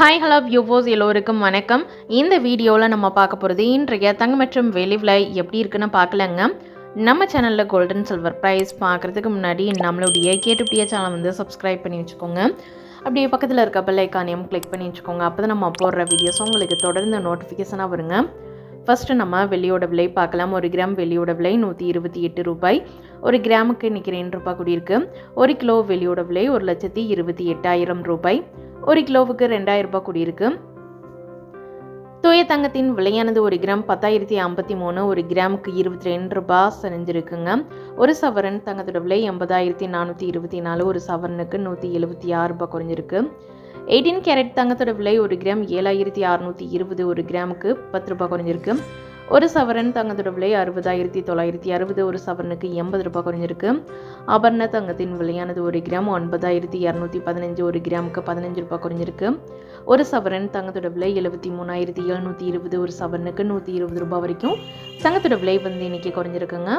Hi hello யூவோஸ் எல்லோருக்கும் வணக்கம். இந்த வீடியோவில் நம்ம பார்க்க போகிறது இன்றைய தங்க மற்றும் வெளி விலை எப்படி இருக்குன்னு பார்க்கலங்க. நம்ம சேனலில் கோல்டன் சில்வர் ப்ரைஸ் பார்க்குறதுக்கு முன்னாடி நம்மளுடைய கேட்டுப்படிய சேனல் வந்து சப்ஸ்கிரைப் பண்ணி வச்சுக்கோங்க. அப்படியே பக்கத்தில் இருக்க பெல்லைக்கானையும் கிளிக் பண்ணி வச்சுக்கோங்க. அப்போ தான் நம்ம போடுற வீடியோஸ் உங்களுக்கு தொடர்ந்து நோட்டிஃபிகேஷனாக வருங்க. ஃபஸ்ட்டு நம்ம வெள்ளியோட விலை பார்க்கலாம். ஒரு கிராம் வெள்ளியோட விலை நூற்றி இருபத்தி எட்டு ரூபாய். ஒரு கிராமுக்கு இன்றைக்கி ரெண்டு ரூபாய் கூடியிருக்கு. ஒரு கிலோ வெள்ளியோட விலை ஒரு லட்சத்தி இருபத்தி எட்டாயிரம் ரூபாய். ஒரு கிலோவுக்கு ரெண்டாயிரம் ரூபாய் கூடியிருக்கு. தூய தங்கத்தின் விலையானது ஒரு கிராம் பத்தாயிரத்தி ஐம்பத்தி மூணு ஒரு கிராமுக்கு இருபத்தி ரெண்டு ரூபாய் செஞ்சுருக்குங்க ஒரு சவரன் தங்கத்தோட விலை எண்பதாயிரத்தி நானூற்றி இருபத்தி நாலு ஒரு சவரனுக்கு நூற்றி எழுபத்தி ஆறு ரூபாய் குறைஞ்சிருக்கு. எயிட்டீன் கேரட் தங்கத்தோட விலை ஒரு கிராம் ஏழாயிரத்தி அறநூற்றி இருபது ஒரு கிராமுக்கு பத்து ரூபாய் குறைஞ்சிருக்கு. ஒரு சவரன் தங்கத்தோட விலை அறுபதாயிரத்தி தொள்ளாயிரத்தி அறுபது ஒரு சவரனுக்கு எண்பது ரூபாய் குறைஞ்சிருக்கு. ஆபரண தங்கத்தின் விலையானது ஒரு கிராம் ஒன்பதாயிரத்தி இரநூத்தி பதினஞ்சு ஒரு கிராமுக்கு பதினஞ்சு ரூபாய் குறைஞ்சிருக்கு. ஒரு சவரன் தங்கத்தோட விலை எழுபத்தி மூணாயிரத்தி எழுநூற்றி இருபது ஒரு சவரனுக்கு நூற்றி இருபது ரூபாய் வரைக்கும் தங்கத்தோட விலை வந்து இன்றைக்கி குறைஞ்சிருக்குங்க.